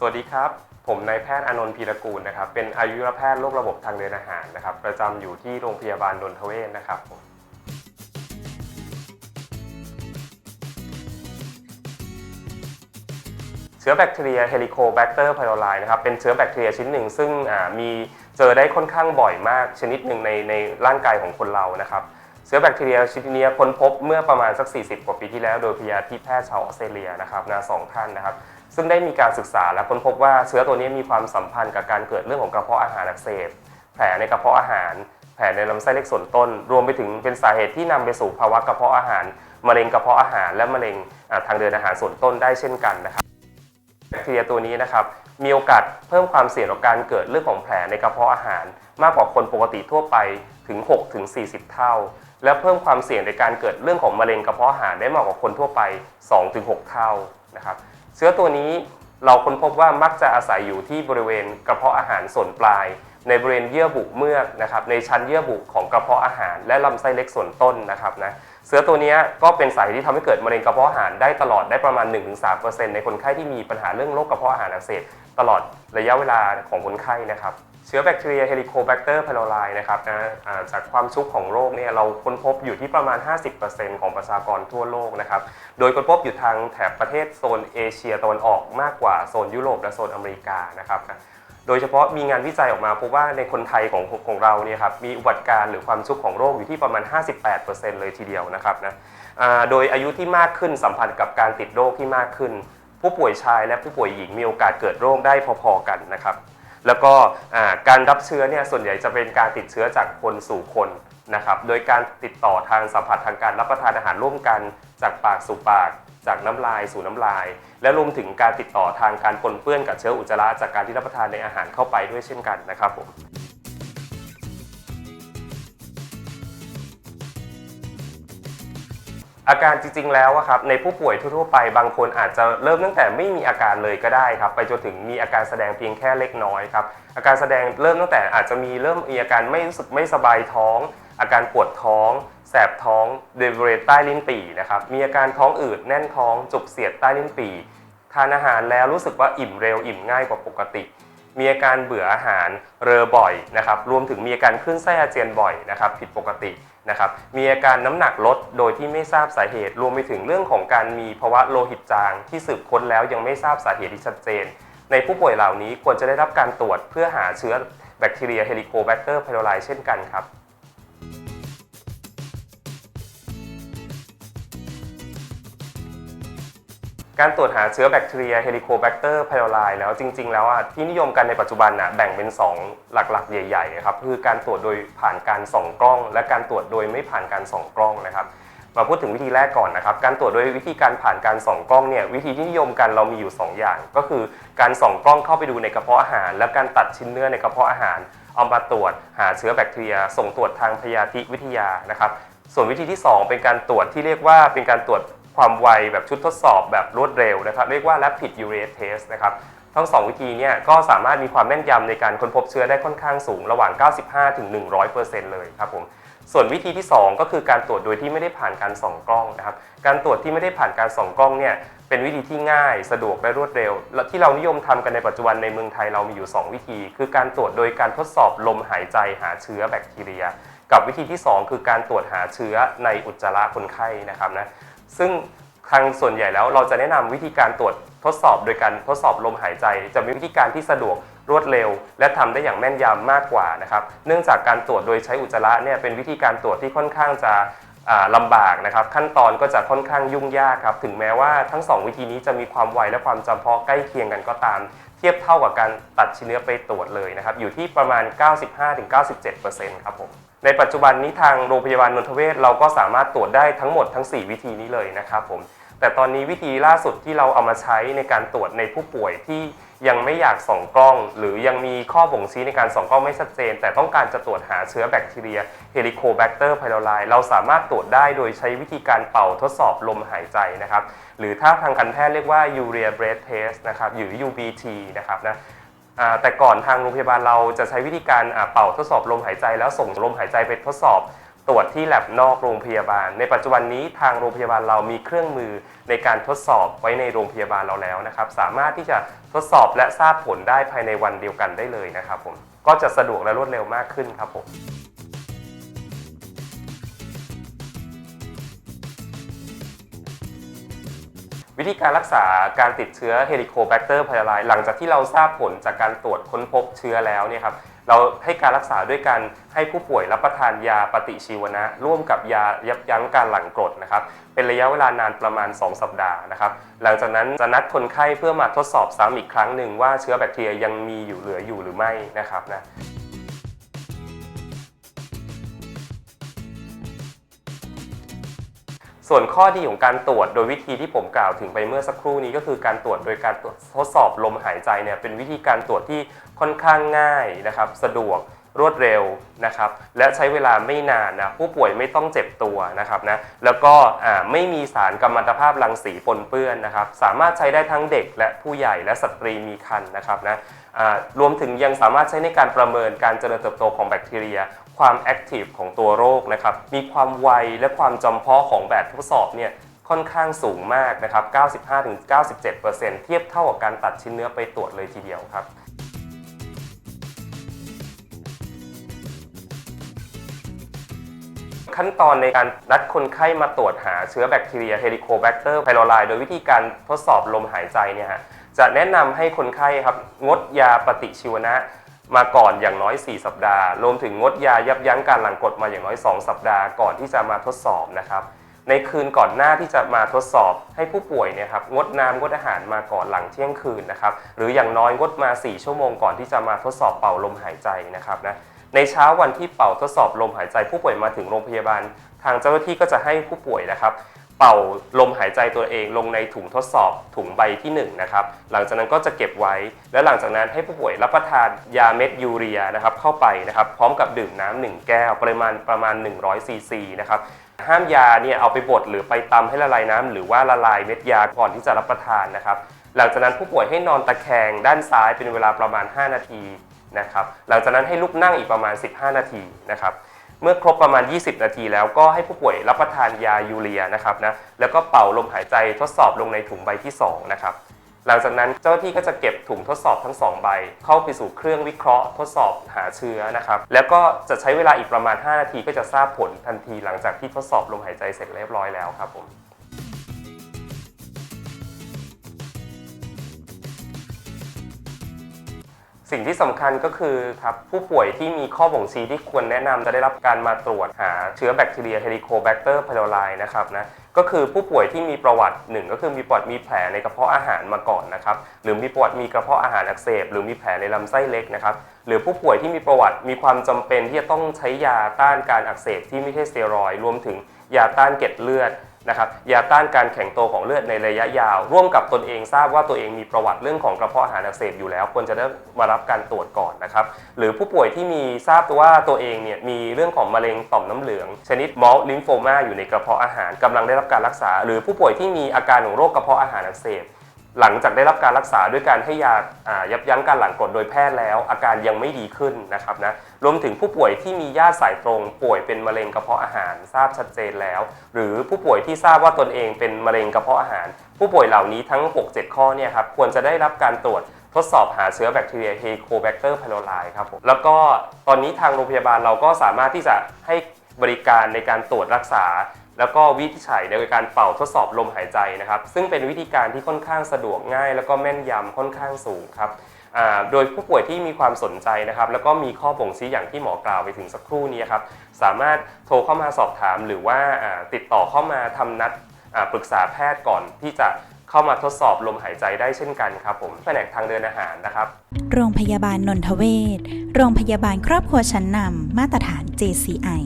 สวัสดีครับ ผมนายแพทย์อนนท์พีรกูลนะครับ เป็นอายุรแพทย์โรคระบบทางเดินอาหารนะครับ ประจำอยู่ที่โรงพยาบาลนนทเวศนะครับผมเชื้อแบคทีเรียเฮลิโคแบคเตอร์ไพโรไลนะครับเป็นเชื้อแบคทีเรียชนิดหนึ่ง ซึ่งมีเจอได้ค่อนข้างบ่อยมากชนิดหนึ่งในในร่างกายของคนเรานะครับเชื้อแบคทีเรียชนิดนี้ค้นพบเมื่อประมาณสัก 40 กว่าปีที่แล้ว โดยพยาธิแพทย์ชาวออสเตรเลียนะครับนะสองท่านนะครับ ซึ่งได้มีการศึกษาและค้นพบว่าเชื้อตัวนี้มีความสัมพันธ์กับการเกิดเรื่องของกระเพาะอาหารอักเสบ แผลในกระเพาะอาหาร แผลในลำไส้เล็กส่วนต้น รวมไปถึงเป็นสาเหตุที่นำไปสู่ภาวะกระเพาะอาหาร มะเร็งกระเพาะอาหาร และมะเร็งทางเดินอาหารส่วนต้นได้เช่นกันนะครับแบคทีเรียตัวนี้นะครับมีโอกาสเพิ่มความเสี่ยงต่อการเกิดเรื่องของแผลในกระเพาะอาหาร มากกว่าคนปกติทั่วไปถึง 6 ถึง 40 เท่า และเพิ่มความเสี่ยงในการเกิดเรื่องของมะเร็งกระเพาะอาหารได้มากกว่าคนทั่วไป 2 ถึง 6 เท่านะครับ เชื้อตัวนี้เราค้นพบว่ามักจะอาศัยอยู่ที่บริเวณกระเพาะอาหารส่วนปลาย ในบริเวณเยื่อบุเมือกนะครับในชั้นเยื่อบุของกระเพาะอาหาร และลำไส้เล็กส่วนต้นนะครับนะเชื้อตัวนี้ก็เป็นสาเหตุที่ทำให้เกิดมะเร็งกระเพาะอาหารได้ตลอดได้ประมาณ 1-3%ในคนไข้ที่มีปัญหาเรื่องโรคกระเพาะอาหารอักเสบ ตลอดระยะเวลาของคนไข้นะครับ เชื้อแบคทีเรียเฮลิโคแบคเตอร์ไพโรไลนะครับนะจากความชุกของโรคเนี่ยเราค้นพบอยู่ที่ประมาณ 50%ของประชากรทั่วโลกนะครับ โดยค้นพบอยู่ทางแถบประเทศโซนเอเชียตะวันออกมากกว่าโซนยุโรปและโซนอเมริกานะครับโดยเฉพาะมีงานวิจัยออกมาพบว่าในคนไทยของของเราเนี่ยครับมีอุบัติการหรือความชุกของโรคอยู่ที่ประมาณ 58%เลยทีเดียวนะครับนะโดยอายุที่มากขึ้นสัมพันธ์กับการติดโรคที่มากขึ้น ผู้ป่วยชายและผู้ป่วยหญิงมีโอกาสเกิดโรคได้พอๆกันนะครับ แล้วก็การรับเชื้อเนี่ยส่วนใหญ่จะเป็นการติดเชื้อจากคนสู่คนนะครับ โดยการติดต่อทางสัมผัสทางการรับประทานอาหารร่วมกันจากปากสู่ปาก จากน้ำลายสู่น้ำลาย และรวมถึงการติดต่อทางการปนเปื้อนกับเชื้ออุจจาระจากการที่รับประทานในอาหารเข้าไปด้วยเช่นกันนะครับผม อาการจริงๆแล้วครับในผู้ป่วยทั่วๆไปบางคนอาจจะเริ่มตั้งแต่ไม่มีอาการเลยก็ได้ครับ ไปจนถึงมีอาการแสดงเพียงแค่เล็กน้อยครับอาการแสดงเริ่มตั้งแต่อาจจะมีเริ่มมีอาการไม่รู้สึกไม่สบายท้อง อาการปวดท้อง แสบท้องเดบริเวณใต้ลิ้นปี่นะครับมีอาการท้องอืดแน่นท้อง จุกเสียดใต้ลิ้นปี่ทานอาหารแล้วรู้สึกว่าอิ่มเร็วอิ่มง่ายกว่าปกติ มีอาการเบื่ออาหารเรอบ่อยนะครับรวมถึงมีอาการคลื่นไส้อาเจียนบ่อยนะครับผิดปกตินะครับมีอาการน้ำหนักลดโดยที่ไม่ทราบสาเหตุ รวมไปถึงเรื่องของการมีภาวะโลหิตจาง ที่สืบค้นแล้วยังไม่ทราบสาเหตุที่ชัดเจน ในผู้ป่วยเหล่านี้ควรจะได้รับการตรวจเพื่อหาเชื้อแบคทีเรียเฮลิโคแบคเตอร์ไพโรไลเช่นกันครับ การตรวจหาเชื้อแบคทีเรียเฮลิโคแบคเตอร์ไพโรไลแล้วจริง ๆ แล้วอะที่นิยมกันในปัจจุบันน่ะแบ่งเป็น 2 หลักๆ ใหญ่ๆครับคือการตรวจโดยผ่านการส่องกล้อง และการตรวจโดยไม่ผ่านการส่องกล้องนะครับมาพูดถึงวิธีแรกก่อนนะครับ การตรวจโดยวิธีการผ่านการส่องกล้องเนี่ยวิธีที่นิยมกันเรามีอยู่ 2 อย่าง ก็คือการส่องกล้องเข้าไปดูในกระเพาะอาหาร และการตัดชิ้นเนื้อในกระเพาะอาหาร เอามาตรวจหาเชื้อแบคทีเรีย ส่งตรวจทางพยาธิวิทยานะครับส่วนวิธีที่ 2 เป็นการตรวจที่เรียกว่าเป็นการตรวจ ความไวแบบชุดทดสอบแบบรวดเร็วนะครับ เรียกว่า rapid urate test นะครับ ทั้ง 2 วิธีเนี่ยก็สามารถมีความแม่นยำในการค้นพบเชื้อได้ค่อนข้างสูงระหว่าง 95ถึง100%เลยครับผมส่วนวิธีที่ 2 ก็คือการตรวจโดยที่ไม่ได้ผ่านการส่องกล้องนะครับ การตรวจที่ไม่ได้ผ่านการส่องกล้องเนี่ยเป็นวิธีที่ง่ายสะดวกและรวดเร็ว และที่เรานิยมทำกันในปัจจุบันในเมืองไทยเรามีอยู่ 2 วิธี คือการตรวจโดยการทดสอบลมหายใจหาเชื้อแบคทีเรีย กับวิธีที่ 2 คือการตรวจหาเชื้อในอุจจาระคนไข้นะครับนะ ซึ่งทางส่วนใหญ่แล้วเราจะแนะนำวิธีการตรวจทดสอบโดยการทดสอบลมหายใจ จะมีวิธีการที่สะดวกรวดเร็ว และทำได้อย่างแม่นยำมากกว่านะครับ เนื่องจากการตรวจโดยใช้อุจจาระเนี่ยเป็นวิธีการตรวจที่ค่อนข้างจะอ่าลำบากนะครับ ขั้นตอนก็จะค่อนข้างยุ่งยากครับ ถึงแม้ว่าทั้งสองวิธีนี้จะมีความไวและความจำเพาะใกล้เคียงกันก็ตาม เทียบเท่ากับการตัดชิ้นเนื้อไปตรวจเลยนะครับ อยู่ที่ประมาณ 95-97%ครับผม ในปัจจุบันนี้ทางโรงพยาบาลนนทเวศเราก็สามารถตรวจได้ทั้งหมดทั้ง 4 วิธีนี้เลยนะครับผมแต่ตอนนี้วิธีล่าสุดที่เราเอามาใช้ในการตรวจในผู้ป่วยที่ยังไม่อยากส่องกล้อง หรือยังมีข้อบ่งชี้ในการส่องกล้องไม่ชัดเจน แต่ต้องการจะตรวจหาเชื้อแบคทีเรียเฮลิโคแบคเตอร์ไพโรไลเราสามารถตรวจได้โดยใช้วิธีการเป่าทดสอบลมหายใจนะครับหรือถ้าทางการแพทย์เรียกว่า urea breath test นะครับหรือ UBT นะครับนะ แต่ก่อนทางโรงพยาบาลเราจะใช้วิธีการเป่าทดสอบลมหายใจ แล้วส่งลมหายใจไปทดสอบตรวจที่แลบนอกโรงพยาบาล ในปัจจุบันนี้ทางโรงพยาบาลเรามีเครื่องมือในการทดสอบไว้ในโรงพยาบาลเราแล้วนะครับ สามารถที่จะทดสอบและทราบผลได้ภายในวันเดียวกันได้เลยนะครับผมก็จะสะดวกและรวดเร็วมากขึ้นครับผม ธีการรักษาการติดเชื้อเฮลิโคแบคเตอร์ไพลายหลังจากที่เราทราบผลจากการตรวจค้นพบเชื้อแล้วเนี่ยครับเราให้การรักษาด้วยการให้ผู้ป่วยรับประทานยาปฏิชีวนะ ร่วมกับยายับยั้งการหลั่งกรดนะครับเป็นระยะเวลานานประมาณ 2 สัปดาห์นะครับหลังจากนั้นจะนัดคนไข้เพื่อมาทดสอบซ้ำอีกครั้งหนึ่งว่าเชื้อแบคทีเรียยังมีอยู่เหลืออยู่หรือไม่นะครับนะ ส่วนข้อดีของการตรวจโดยวิธีที่ผมกล่าวถึงไปเมื่อสักครู่นี้ก็คือการตรวจโดยการตรวจทดสอบลมหายใจเนี่ยเป็นวิธีการตรวจที่ค่อนข้างง่ายนะครับสะดวกรวดเร็วนะครับและใช้เวลาไม่นานนะผู้ป่วยไม่ต้องเจ็บตัวนะครับนะแล้วก็ไม่มีสารกัมมันตภาพรังสีปนเปื้อนนะครับสามารถใช้ได้ทั้งเด็กและผู้ใหญ่และสตรีมีครรภ์นะครับนะรวมถึงยังสามารถใช้ในการประเมินการเจริญเติบโตของแบคทีเรีย ความแอคทีฟของตัวโรคนะครับ มีความไวและความจำเพาะของแบบทดสอบเนี่ยค่อนข้างสูงมากนะครับ 95-97%เทียบเท่ากับการตัดชิ้นเนื้อไปตรวจเลยทีเดียวครับขั้นตอนในการนัดคนไข้มาตรวจหาเชื้อแบคทีเรียเฮลิโคแบคเตอร์ไพโรไลโดยวิธีการทดสอบลมหายใจเนี่ยฮะจะแนะนำให้คนไข้ครับงดยาปฏิชีวนะ มาก่อนอย่างน้อย 4 สัปดาห์ รวมถึงงดยายับยั้งการหลั่งกรดมาอย่างน้อย 2 สัปดาห์ก่อนที่จะมาทดสอบนะครับ ในคืนก่อนหน้าที่จะมาทดสอบให้ผู้ป่วยเนี่ยครับงดน้ำงดอาหารมาก่อนหลังเที่ยงคืนนะครับ หรืออย่างน้อยงดมา 4 ชั่วโมงก่อนที่จะมาทดสอบเป่าลมหายใจนะครับนะ ในเช้าวันที่เป่าทดสอบลมหายใจผู้ป่วยมาถึงโรงพยาบาล ทางเจ้าหน้าที่ก็จะให้ผู้ป่วยนะครับ เป่าลมหายใจตัวเองลงในถุงทดสอบถุงใบที่1นะครับหลังจากนั้นก็จะเก็บไว้ และหลังจากนั้นให้ผู้ป่วยรับประทานยาเม็ดยูเรียนะครับเข้าไปนะครับพร้อมกับดื่มน้ำหนึ่งแก้วปริมาณประมาณ 100ซีซีนะครับห้ามยาเนี่ยเอาไปบดหรือไปตำให้ละลายน้ำหรือว่าละลายเม็ดยาก่อนที่จะรับประทานนะครับหลังจากนั้นผู้ป่วยให้นอนตะแคงด้านซ้ายเป็นเวลาประมาณ 5 นาทีนะครับหลังจากนั้นให้ลุกนั่งอีกประมาณ 15 นาทีนะครับ เมื่อครบประมาณ 20 นาทีแล้วก็ให้ผู้ป่วยรับประทานยายูเรียนะครับนะแล้วก็เป่าลมหายใจทดสอบลงในถุงใบที่2นะครับหลังจากนั้นเจ้าหน้าที่ก็จะเก็บถุงทดสอบทั้ง 2 ใบ เข้าไปสู่เครื่องวิเคราะห์ทดสอบหาเชื้อนะครับแล้วก็จะใช้เวลาอีกประมาณ 5 นาทีก็จะทราบผลทันทีหลังจากที่ทดสอบลมหายใจเสร็จเรียบร้อยแล้วครับผม สิ่งที่สำคัญก็คือครับผู้ป่วยที่มีข้อบ่งชี้ที่ควรแนะนำจะได้รับการมาตรวจหาเชื้อแบคทีเรียเฮลิโคแบคเตอร์ไพโรไลนะครับนะก็คือผู้ป่วยที่มีประวัติหนึ่งก็คือมีประวัติมีแผลในกระเพาะอาหารมาก่อนนะครับหรือมีประวัติมีกระเพาะอาหารอักเสบ หรือมีแผลในลำไส้เล็กนะครับหรือผู้ป่วยที่มีประวัติมีความจำเป็นที่จะต้องใช้ยาต้านการอักเสบที่ไม่ใช่สเตียรอยรวมถึงยาต้านเกล็ดเลือด นะครับยาต้านการแข็งตัวของเลือดในระยะยาว ร่วมกับตนเองทราบว่าตัวเองมีประวัติเรื่องของกระเพาะอาหารอักเสบอยู่แล้ว ควรจะได้มารับการตรวจก่อนนะครับหรือผู้ป่วยที่มีทราบว่าตัวเองเนี่ยมีเรื่องของมะเร็งต่อมน้ำเหลือง ชนิดมอลลิมโฟมาอยู่ในกระเพาะอาหารกำลังได้รับการรักษา หรือผู้ป่วยที่มีอาการของโรคกระเพาะอาหารอักเสบ หลังจากได้รับการรักษาด้วยการให้ยาายับยั้งการหลั่งกรดโดยแพทย์แล้ว อาการยังไม่ดีขึ้นนะครับนะรวมถึงผู้ป่วยที่มีญาติสายตรง ป่วยเป็นมะเร็งกระเพาะอาหารทราบชัดเจนแล้ว หรือผู้ป่วยที่ทราบว่าตนเองเป็นมะเร็งกระเพาะอาหาร ผู้ป่วยเหล่านี้ทั้ง 6-7 ข้อเนี่ยครับควรจะได้รับการตรวจทดสอบหาเชื้อแบคทีเรียเฮโคแบคเตอร์ไพโรไลครับผมแล้วก็ตอนนี้ทางโรงพยาบาลเราก็สามารถที่จะให้บริการในการตรวจรักษา แล้วก็วิธีฉัยโดยการเป่าทดสอบลมหายใจนะครับ ซึ่งเป็นวิธีการที่ค่อนข้างสะดวกง่าย แล้วก็แม่นยำค่อนข้างสูงครับโดยผู้ป่วยที่มีความสนใจนะครับ แล้วก็มีข้อบ่งชี้อย่างที่หมอกล่าวไปถึงสักครู่นี้ครับสามารถโทรเข้ามาสอบถามหรือว่าติดต่อเข้ามาทำนัดปรึกษาแพทย์ก่อนที่จะเข้ามาทดสอบลมหายใจได้เช่นกันครับผมแผนกทางเดินอาหารนะครับ โรงพยาบาลนนทเวศโรงพยาบาลครอบครัวชั้นนำมาตรฐาน JCI